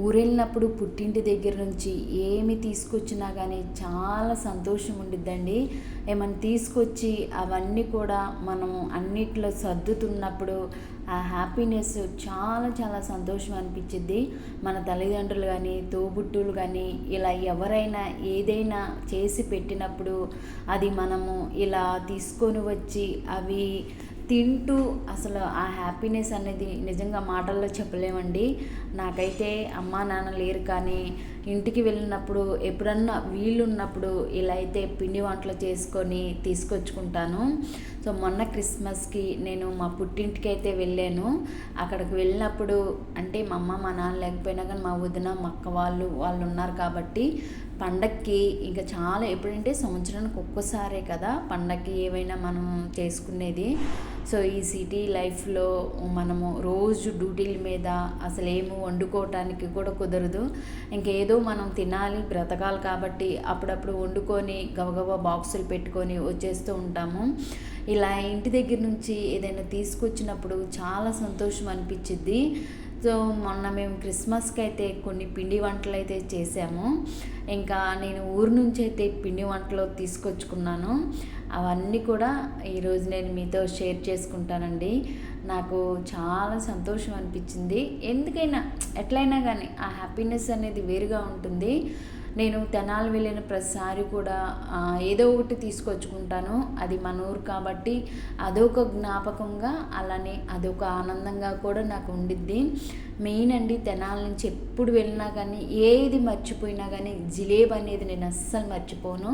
ఊరెళ్ళినప్పుడు పుట్టింటి దగ్గర నుంచి ఏమి తీసుకొచ్చినా కానీ చాలా సంతోషం ఉండిద్దండి. ఏమైనా తీసుకొచ్చి అవన్నీ కూడా మనం అన్నిట్లో సర్దుతున్నప్పుడు ఆ హ్యాపీనెస్ చాలా చాలా సంతోషం అనిపించింది మన తల్లిదండ్రులు కానీ తోబుట్టులు కానీ ఇలా ఎవరైనా ఏదైనా చేసి పెట్టినప్పుడు అది మనము ఇలా తీసుకొని వచ్చి అవి తింటూ అసలు ఆ హ్యాపీనెస్ అనేది నిజంగా మాటల్లో చెప్పలేమండి. నాకైతే అమ్మా నాన్న లేరు కానీ ఇంటికి వెళ్ళినప్పుడు ఎప్పుడన్నా వీలున్నప్పుడు ఇలా అయితే పిండి వంటలు చేసుకొని తీసుకొచ్చుకుంటాను. సో మొన్న క్రిస్మస్కి నేను మా పుట్టింటికి అయితే వెళ్ళాను. అక్కడికి వెళ్ళినప్పుడు అంటే మా అమ్మ మా నాన్న లేకపోయినా కానీ మా వదిన మా అక్క వాళ్ళు వాళ్ళు ఉన్నారు కాబట్టి పండక్కి ఇంకా చాలా ఎప్పుడంటే సంవత్సరానికి ఒక్కసారే కదా పండక్కి ఏవైనా మనం చేసుకునేది. సో ఈ సిటీ లైఫ్లో మనము రోజు డ్యూటీల మీద అసలు ఏమి వండుకోవటానికి కూడా కుదరదు. ఇంకేదో మనం తినాలి బ్రతకాలి కాబట్టి అప్పుడప్పుడు వండుకొని గబగబా బాక్సులు పెట్టుకొని వచ్చేస్తూ ఉంటాము. ఇలా ఇంటి దగ్గర నుంచి ఏదైనా తీసుకొచ్చినప్పుడు చాలా సంతోషం అనిపించింది సో మొన్న మేము క్రిస్మస్కి అయితే కొన్ని పిండి వంటలు అయితే చేసాము. ఇంకా నేను ఊరు నుంచి అయితే పిండి వంటలు తీసుకొచ్చుకున్నాను. అవన్నీ కూడా ఈరోజు నేను మీతో షేర్ చేసుకుంటానండి. నాకు చాలా సంతోషం అనిపించింది. ఎందుకైనా ఎట్లయినా కానీ ఆ హ్యాపీనెస్ అనేది వేరుగా ఉంటుంది. నేను తెనాలి వెళ్ళిన ప్రతిసారి కూడా ఏదో ఒకటి తీసుకొచ్చుకుంటాను. అది మన ఊరు కాబట్టి అదొక జ్ఞాపకంగా అలానే అదొక ఆనందంగా కూడా నాకు ఉండిద్ది. మెయిన్ అండి తెనాలి నుంచి ఎప్పుడు వెళ్ళినా కానీ ఏది మర్చిపోయినా కానీ జిలేబీ అనేది నేను అస్సలు మర్చిపోను.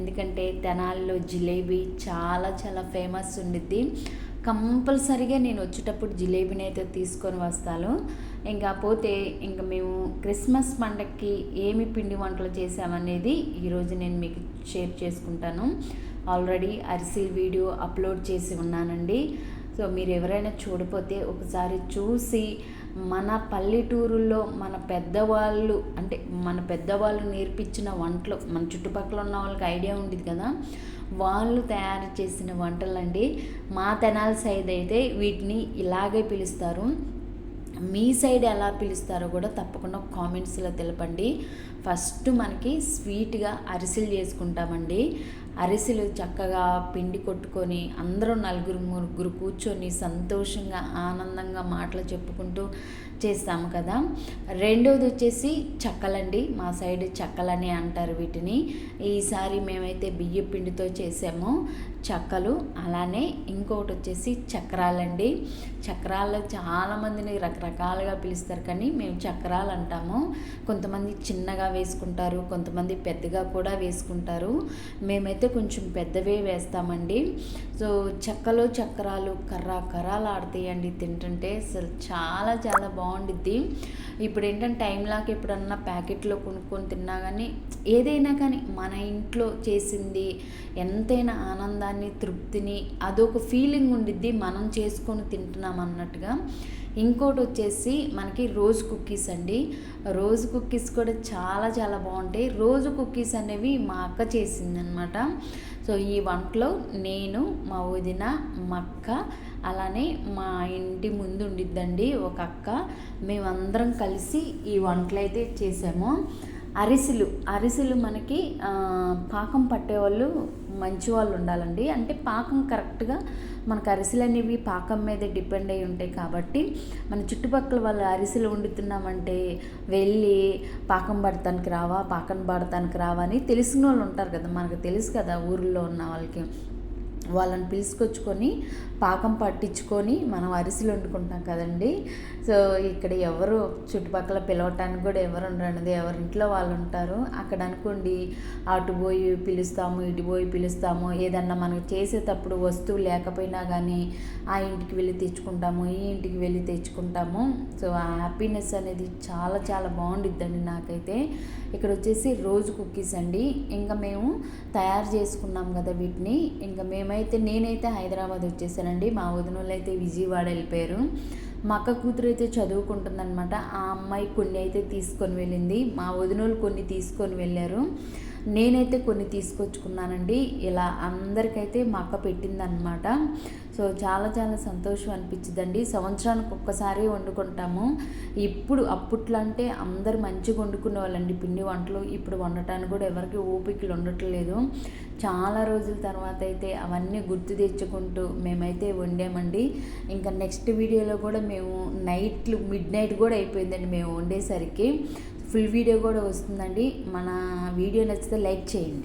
ఎందుకంటే తెనాలిలో జిలేబీ చాలా చాలా ఫేమస్ ఉండిద్ది. కంపల్సరిగా నేను వచ్చేటప్పుడు జిలేబీని అయితే తీసుకొని వస్తాను. ఇంకా పోతే ఇంకా మేము క్రిస్మస్ పండగకి ఏమి పిండి వంటలు చేసామనేది ఈరోజు నేను మీకు షేర్ చేసుకుంటాను. ఆల్రెడీ అరిసి వీడియో అప్లోడ్ చేసి ఉన్నానండి. సో మీరు ఎవరైనా చూడపోతే ఒకసారి చూసి మన పల్లెటూరుల్లో మన పెద్దవాళ్ళు అంటే మన పెద్దవాళ్ళు నేర్పించిన వంటలు మన చుట్టుపక్కల ఉన్న వాళ్ళకి ఐడియా ఉండేది కదా. వాళ్ళు తయారు చేసిన వంటలండి. మా తెనాలి సైడ్ అయితే వీటిని ఇలాగే పిలుస్తారు. మీ సైడ్ ఎలా పిలుస్తారో కూడా తప్పకుండా కామెంట్స్లో తెలపండి. ఫస్ట్ మనకి స్వీట్గా అరిసెలు చేసుకుంటామండి. అరిసెలు చక్కగా పిండి కొట్టుకొని అందరూ నలుగురు ముగ్గురు కూర్చొని సంతోషంగా ఆనందంగా మాటలు చెప్పుకుంటూ చేస్తాము కదా. రెండవది వచ్చేసి చక్కలండి. మా సైడ్ చక్కలని అంటారు వీటిని. ఈసారి మేమైతే బియ్య పిండితో చేసాము చక్కలు. అలానే ఇంకొకటి వచ్చేసి చక్రాలండి. చక్రాల్లో చాలామందిని రకరకాలుగా పిలుస్తారు కానీ మేము చక్రాలు అంటాము. కొంతమంది చిన్నగా వేసుకుంటారు కొంతమంది పెద్దగా కూడా వేసుకుంటారు. మేమైతే కొంచెం పెద్దవే వేస్తామండి. సో చెక్కలో చక్రాలు కర్ర కర్రాలు ఆడతాయండి తింటుంటే. అసలు చాలా చాలా బాగుండిద్ది. ఇప్పుడు ఏంటంటే టైంలాగా ఎప్పుడన్నా ప్యాకెట్లో కొనుక్కొని తిన్నా కానీ ఏదైనా కానీ మన ఇంట్లో చేసింది ఎంతైనా ఆనందాన్ని తృప్తిని అదొక ఫీలింగ్ ఉండిద్ది మనం చేసుకొని తింటున్నాం అన్నట్టుగా ఇంకోటి వచ్చేసి మనకి రోజు కుక్కీస్ అండి. రోజు కుక్కీస్ కూడా చాలా చాలా బాగుంటాయి. రోజు కుక్కీస్ అనేవి మా అక్క చేసిందనమాట. సో ఈ వంటలో నేను మా వదిన మా అక్క అలానే మా ఇంటి ముందు ఉండిద్దండి ఒక అక్క. మేమందరం కలిసి ఈ వంటలు అయితే చేసాము. అరిసెలు. అరిసెలు మనకి పాకం పట్టేవాళ్ళు మంచి వాళ్ళు ఉండాలండి. అంటే పాకం కరెక్ట్గా మనకు అరిసెలు అనేవి పాకం మీద డిపెండ్ అయి ఉంటాయి కాబట్టి మన చుట్టుపక్కల వాళ్ళు అరిసెలు వండుతున్నామంటే వెళ్ళి పాకం పడతానికి రావా పాకం పడతానికి రావా అని తెలిసిన వాళ్ళు ఉంటారు కదా మనకు తెలుసు కదా ఊరిలో ఉన్న వాళ్ళకి. వాళ్ళని పిలుచుకొచ్చుకొని పాకం పట్టించుకొని మనం అరిసెలు వండుకుంటాం కదండి. సో ఇక్కడ ఎవరు చుట్టుపక్కల పిలవటానికి కూడా ఎవరు ఉండదు ఎవరింట్లో వాళ్ళు ఉంటారు. అక్కడ అనుకోండి అటు పోయి పిలుస్తాము ఇటు పోయి పిలుస్తాము. ఏదన్నా మనం చేసేటప్పుడు వస్తువు లేకపోయినా కానీ ఆ ఇంటికి వెళ్ళి తెచ్చుకుంటాము ఈ ఇంటికి వెళ్ళి తెచ్చుకుంటాము. సో ఆ హ్యాపీనెస్ అనేది చాలా చాలా బాగుండిద్దండి నాకైతే. ఇక్కడ వచ్చేసి రోజు కుక్కీస్ అండి. ఇంకా మేము తయారు చేసుకున్నాం కదా వీటిని. ఇంకా మేమైతే నేనైతే హైదరాబాద్ వచ్చేసానండి. మా వదినోళ్ళు అయితే విజయవాడ వెళ్ళిపోయారు. మా అక్క కూతురు అయితే చదువుకుంటుందనమాట ఆ అమ్మాయి కొన్ని అయితే తీసుకొని వెళ్ళింది. మా వదినోళ్ళు కొన్ని తీసుకొని వెళ్ళారు. నేనైతే కొన్ని తీసుకొచ్చుకున్నానండి. ఇలా అందరికైతే మా అక్క పెట్టిందనమాట సో చాలా చాలా సంతోషం అనిపించిందండి. సంవత్సరానికి ఒక్కసారి వండుకుంటాము. ఇప్పుడు అప్పట్లో అంటే అందరు మంచిగా వండుకునే వాళ్ళండి పిండి వంటలు. ఇప్పుడు వండటానికి కూడా ఎవరికి ఓపికలు ఉండట్లేదు. చాలా రోజుల తర్వాత అయితే అవన్నీ గుర్తు తెచ్చుకుంటూ మేమైతే వండామండి. ఇంకా నెక్స్ట్ వీడియోలో కూడా మేము నైట్లు మిడ్ నైట్ కూడా అయిపోయిందండి మేము వండేసరికి. ఫుల్ వీడియో కూడా వస్తుందండి. మన వీడియో నచ్చితే లైక్ చేయండి.